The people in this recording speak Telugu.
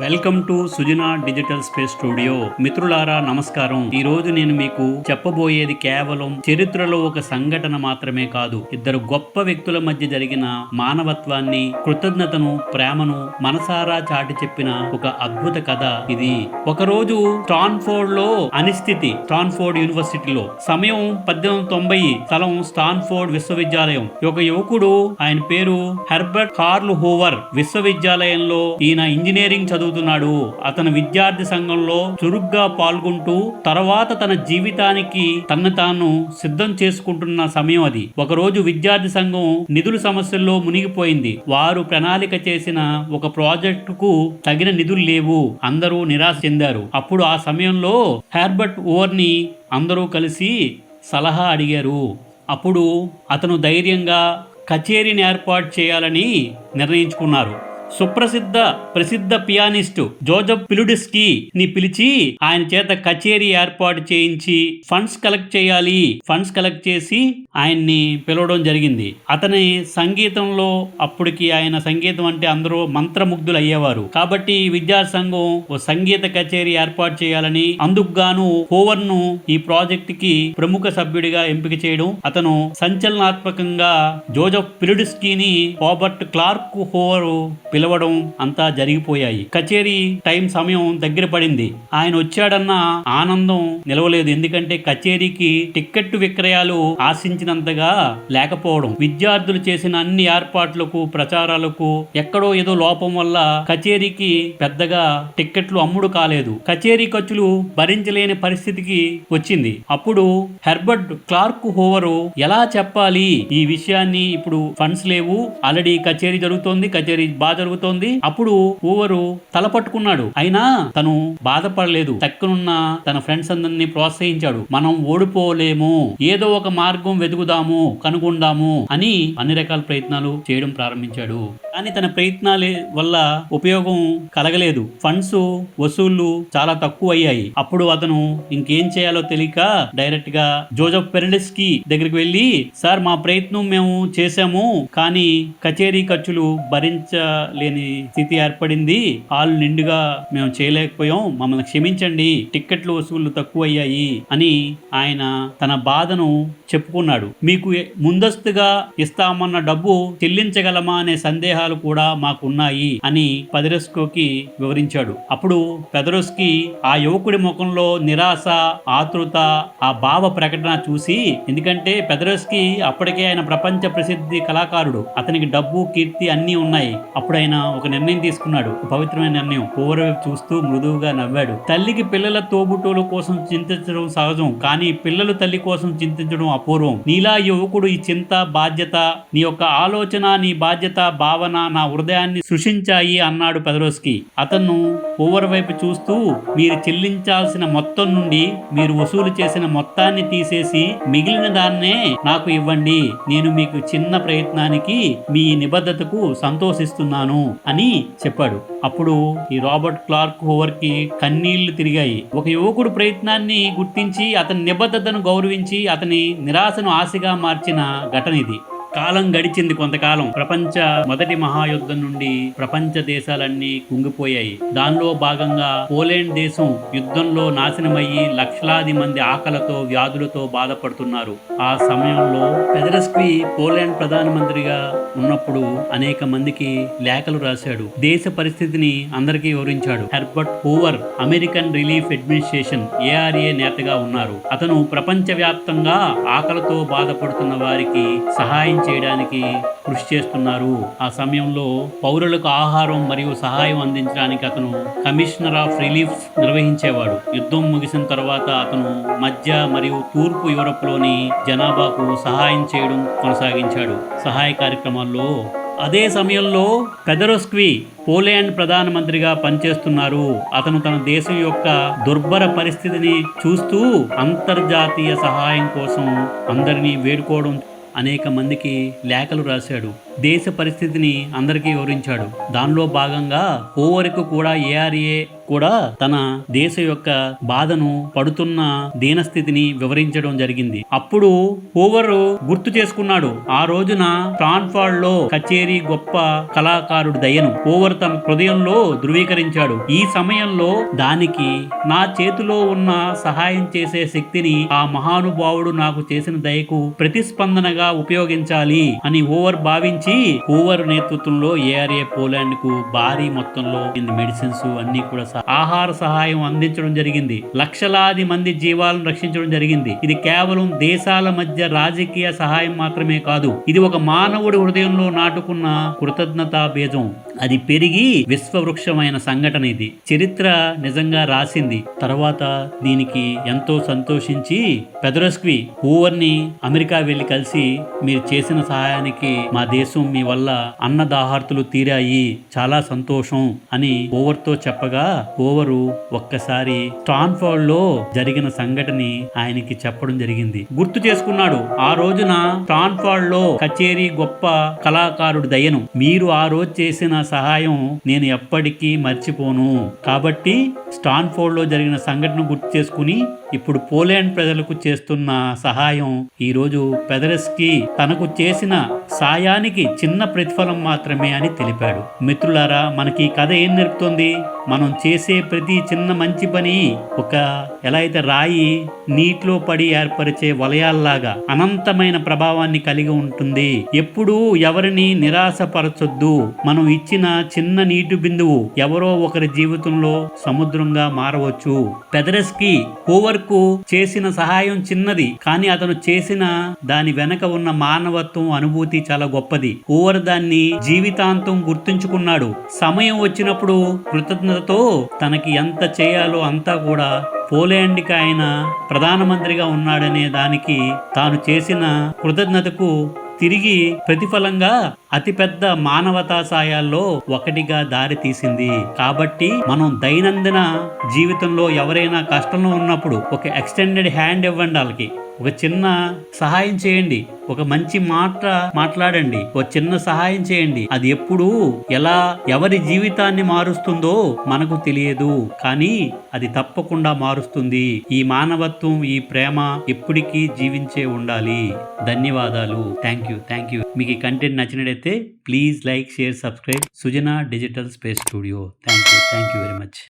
Welcome to Sujana digital space studio. మిత్రులారా నమస్కారం. ఈ రోజు నేను మీకు చెప్పబోయేది కేవలం చరిత్రలో ఒక సంఘటన మాత్రమే కాదు ఇద్దరు గొప్ప వ్యక్తుల మధ్య జరిగిన మానవత్వాన్ని కృతజ్ఞతను ప్రేమను మనసారా చాటి చెప్పిన ఒక అద్భుత కథ ఇది. ఒకరోజు స్టాన్ఫోర్డ్లో అనిస్థితి స్టాన్ఫోర్డ్ యూనివర్సిటీలో సమయం పద్దెనిమిది తొంభై స్థలం స్టాన్ఫోర్డ్ విశ్వవిద్యాలయం. ఒక యువకుడు ఆయన పేరు హెర్బర్ట్ కార్ల్ హోవర్ విశ్వవిద్యాలయంలో ఈయన ఇంజనీరింగ్ చదువు చదువుతున్నాడు. అతను విద్యార్థి సంఘంలో చురుగ్గా పాల్గొంటూ తర్వాత తన జీవితానికి తనను తాను సిద్ధం చేసుకుంటున్న సమయం అది. ఒకరోజు విద్యార్థి సంఘం నిధుల సమస్యల్లో మునిగిపోయింది. వారు ప్రణాళిక చేసిన ఒక ప్రాజెక్టుకు తగిన నిధులు లేవు. అందరూ నిరాశ చెందారు. అప్పుడు ఆ సమయంలో హెర్బర్ట్ ఓవర్ని అందరూ కలిసి సలహా అడిగారు. అప్పుడు అతను ధైర్యంగా కచేరీని ఏర్పాటు చేయాలని నిర్ణయించుకున్నారు. సుప్రసిద్ధ ప్రసిద్ధ పియానిస్టు జోజఫ్ పిలుడిస్కి ని పిలిచి ఆయన చేత కచేరీ ఏర్పాటు చేయించి ఫండ్స్ కలెక్ట్ చేయాలి ఫండ్స్ కలెక్ట్ చేసి ఆయన్ని పిలవడం జరిగింది. అతని సంగీతంలో అప్పటికి ఆయన సంగీతం అంటే అందరూ మంత్రముగ్ధులు అయ్యేవారు. కాబట్టి విద్యా సంఘం ఓ సంగీత కచేరీ ఏర్పాటు చేయాలని అందుకు గాను హోవర్ను ఈ ప్రాజెక్ట్కి ప్రముఖ సభ్యుడిగా ఎంపిక చేయడం అతను సంచలనాత్మకంగా జోజఫ్ పిలుడిస్కీని రాబర్ట్ క్లార్క్ హోవర్ పిలవడం అంతా జరిగిపోయాయి. కచేరీ టైం సమయం దగ్గర పడింది. ఆయన వచ్చాడన్న ఆనందం నిలవలేదు. ఎందుకంటే కచేరీకి టిక్కెట్ విక్రయాలు ఆశించినంతగా లేకపోవడం విద్యార్థులు చేసిన అన్ని ఏర్పాట్లకు ప్రచారాలకు ఎక్కడో ఏదో లోపం వల్ల కచేరీకి పెద్దగా టిక్కెట్లు అమ్ముడు కాలేదు. కచేరీ ఖర్చులు భరించలేని పరిస్థితికి వచ్చింది. అప్పుడు హెర్బర్ట్ క్లార్క్ హోవరు ఎలా చెప్పాలి? ఈ విషయాన్ని ఇప్పుడు ఫండ్స్ లేవు. ఆల్రెడీ కచేరీ జరుగుతోంది. కచేరీ బాగా జరుగుతోంది. అప్పుడు ఊవరు తల పట్టుకున్నాడు. అయినా తను బాధపడలేదు. చక్కనున్న తన ఫ్రెండ్స్ అందరినీ ప్రోత్సహించాడు. మనం ఓడిపోలేము. ఏదో ఒక మార్గం వెతుకుదాము కనుగొందాము అని అన్ని రకాల ప్రయత్నాలు చేయడం ప్రారంభించాడు. కానీ తన ప్రయత్నాల వల్ల ఉపయోగం కలగలేదు. ఫండ్స్ వసూళ్ళు చాలా తక్కువ అయ్యాయి అప్పుడు అతను ఇంకేం చేయాలో తెలియక డైరెక్ట్గా జోజఫ్ పెరడిస్కి దగ్గరికి వెళ్ళి సార్ మా ప్రయత్నం మేము చేశాము. కానీ కచేరీ ఖర్చులు భరించ లేని స్థితి ఏర్పడింది. హాల్ నిండుగా మేము చేయలేకపోయాం. మమ్మల్ని క్షమించండి. టిక్కెట్లు వసూళ్ళు తక్కువ అయ్యాయి అని ఆయన తన బాధను చెప్పుకున్నాడు. మీకు ముందస్తుగా ఇస్తామన్న డబ్బు చెల్లించగలమా అనే సందేహాలు కూడా మాకున్నాయి అని పెదరస్కోకి వివరించాడు. అప్పుడు పెదరస్కి ఆ యువకుడి ముఖంలో నిరాశ ఆతృత ఆ భావ ప్రకటన చూసి ఎందుకంటే పెదరస్కి అప్పటికే ఆయన ప్రపంచ ప్రసిద్ధి కళాకారుడు. అతనికి డబ్బు కీర్తి అన్నీ ఉన్నాయి. అప్పుడు ఆయన ఒక నిర్ణయం తీసుకున్నాడు. పవిత్రమైన నిర్ణయం. ఓవర్ వైపు చూస్తూ మృదువుగా నవ్వాడు. తల్లికి పిల్లల తోబుట్టువుల కోసం చింతించడం సహజం కానీ పిల్లలు తల్లి కోసం చింతించడం అపూర్వం. నీలా యువకుడు ఈ చింత బాధ్యత నీ యొక్క ఆలోచన నీ బాధ్యత భావన నా హృదయాన్ని సృషించాయి అన్నాడు పెదరోస్కి. అతను ఓవర్ వైపు చూస్తూ మీరు చెల్లించాల్సిన మొత్తం నుండి మీరు వసూలు చేసిన మొత్తాన్ని తీసేసి మిగిలిన దాన్నే నాకు ఇవ్వండి. నేను మీకు చిన్న ప్రయత్నానికి మీ నిబద్ధతకు సంతోషిస్తున్నాను. అని చెప్పాడు. అప్పుడు ఈ రాబర్ట్ క్లార్క్ హోవర్కి కన్నీళ్ళు తిరిగాయి. ఒక యువకుడు ప్రయత్నాన్ని గుర్తించి అతని నిబద్ధతను గౌరవించి అతని నిరాశను ఆశగా మార్చిన ఘటన ఇది. కాలం గడిచింది కొంతకాలం. ప్రపంచ మొదటి మహాయుద్ధం నుండి ప్రపంచ దేశాలన్నీ కుంగిపోయాయి. దానిలో భాగంగా పోలాండ్ దేశం యుద్ధంలో నాశనమయ్యి లక్షలాది మంది ఆకలతో వ్యాధులతో బాధపడుతున్నారు. ఆ సమయంలో పెదరస్కి పోలాండ్ ప్రధానమంత్రిగా ఉన్నప్పుడు అనేక మందికి లేఖలు రాశాడు. దేశ పరిస్థితిని అందరికీ వివరించాడు. Herbert Hoover American relief administration ARA నేతగా ఉన్నారు. అతను ప్రపంచవ్యాప్తంగా ఆకలితో బాధపడుతున్న వారికి సహాయం చేయడానికి కృషి చేస్తున్నారు. ఆ సమయంలో పౌరులకు ఆహారం మరియు సహాయం అందించడానికి అతను కమిషనర్ ఆఫ్ రిలీఫ్ నిర్వహించేవాడు. యుద్ధం ముగిసిన తర్వాత అతను మధ్య మరియు తూర్పు యూరప్లోని జనాభాకు సహాయం చేయడం కొనసాగించాడు. సహాయ కార్యక్రమాలు కార్యక్రమాల్లో అదే సమయంలో పెదరోస్క్వి పోలాండ్ ప్రధానమంత్రిగా పనిచేస్తున్నారు. అతను తన దేశం యొక్క దుర్భర పరిస్థితిని చూస్తూ అంతర్జాతీయ సహాయం కోసం అందరినీ వేడుకోవడం అనేక మందికి లేఖలు రాశాడు. దేశ పరిస్థితిని అందరికీ వివరించాడు. దానిలో భాగంగా ఓవరకు కూడా ఏఆర్ఏ కూడా తన దేశ యొక్క బాధను పడుతున్న దీనస్థితిని వివరించడం జరిగింది. అప్పుడు ఓవర్ గుర్తు చేసుకున్నాడు. ఆ రోజున ట్రాన్ఫాల్లో కచేరీ గొప్ప కళాకారుడు దయను ఓవర్ తన హృదయంలో ధృవీకరించాడు. ఈ సమయంలో దానికి నా చేతిలో ఉన్న సహాయం చేసే శక్తిని ఆ మహానుభావుడు నాకు చేసిన దయకు ప్రతిస్పందనగా ఉపయోగించాలి అని ఓవర్ భావించి ఓవర్ నేతృత్వంలో ఏఆర్ఏ పోలాండ్కు భారీ మొత్తంలో మెడిసిన్స్ అన్ని కూడా ఆహార సహాయం అందించడం జరిగింది. లక్షలాది మంది జీవాలను రక్షించడం జరిగింది. ఇది కేవలం దేశాల మధ్య రాజకీయ సహాయం మాత్రమే కాదు ఇది ఒక మానవుడి హృదయంలో నాటుకున్న కృతజ్ఞతా బీజం. అది పెరిగి విశ్వవృక్షమైన సంఘటన ఇది. చరిత్ర నిజంగా రాసింది. తర్వాత దీనికి ఎంతో సంతోషించి పెదరస్క్వి హూవర్ని అమెరికా వెళ్ళి కలిసి మీరు చేసిన సహాయానికి మా దేశం మీ వల్ల అన్నదాహార్తులు తీరాయి. చాలా సంతోషం అని ఓవర్తో చెప్పగా ఓవరు ఒక్కసారి స్టాన్ఫోర్డ్లో జరిగిన సంఘటని ఆయనకి చెప్పడం జరిగింది. గుర్తు చేసుకున్నాడు ఆ రోజున స్టాన్ఫోర్డ్లో కచేరీ గొప్ప కళాకారుడు దయను. మీరు ఆ రోజు చేసిన సహాయం నేను ఎప్పటికీ మర్చిపోను. కాబట్టి స్టాన్ఫోర్డ్లో జరిగిన సంఘటన గుర్తు చేసుకుని ఇప్పుడు పోలాండ్ ప్రజలకు చేస్తున్న సహాయం ఈరోజు రోజు పెదరస్కి తనకు చేసిన సాయానికి చిన్న ప్రతిఫలం మాత్రమే అని తెలిపాడు. మిత్రులారా మనకి ఈ కథ ఏం నేర్పుతుంది? మనం చేసే ప్రతి చిన్న మంచి పని ఒక ఎలా అయితే రాయి నీటిలో పడి ఏర్పరిచే వలయాల్లాగా అనంతమైన ప్రభావాన్ని కలిగి ఉంటుంది. ఎప్పుడూ ఎవరిని నిరాశపరచొద్దు. మనం ఇచ్చిన చిన్న నీటి బిందువు ఎవరో ఒకరి జీవితంలో సముద్రంగా మారవచ్చు. పెదరస్కి హోవర్కు చేసిన సహాయం చిన్నది కానీ అతను చేసిన దాని వెనక ఉన్న మానవత్వం అనుభూతి చాలా గొప్పది. ఓవర్ దాన్ని జీవితాంతం గుర్తుంచుకున్నాడు. సమయం వచ్చినప్పుడు కృతజ్ఞతతో తనకి ఎంత చేయాలో అంతా కూడా పోలాండ్కి ఆయన ప్రధానమంత్రిగా ఉన్నాడనే దానికి తాను చేసిన కృతజ్ఞతకు తిరిగి ప్రతిఫలంగా అతిపెద్ద మానవతా సాయాల్లో ఒకటిగా దారి తీసింది. కాబట్టి మనం దైనందిన జీవితంలో ఎవరైనా కష్టంలో ఉన్నప్పుడు ఒక ఎక్స్టెండెడ్ హ్యాండ్ ఇవ్వండి వాళ్ళకి ఒక చిన్న సహాయం చేయండి. ఒక మంచి మాట మాట్లాడండి. ఒక చిన్న సహాయం చేయండి. అది ఎప్పుడు ఎలా ఎవరి జీవితాన్ని మారుస్తుందో మనకు తెలియదు. కానీ అది తప్పకుండా మారుస్తుంది. ఈ మానవత్వం ఈ ప్రేమ ఎప్పటికీ జీవించే ఉండాలి. ధన్యవాదాలు. థ్యాంక్ యూ థ్యాంక్ యూ మీకు ఈ కంటెంట్ నచ్చినట్టయితే please like share subscribe. Sujana digital space studio. Thank you thank you very much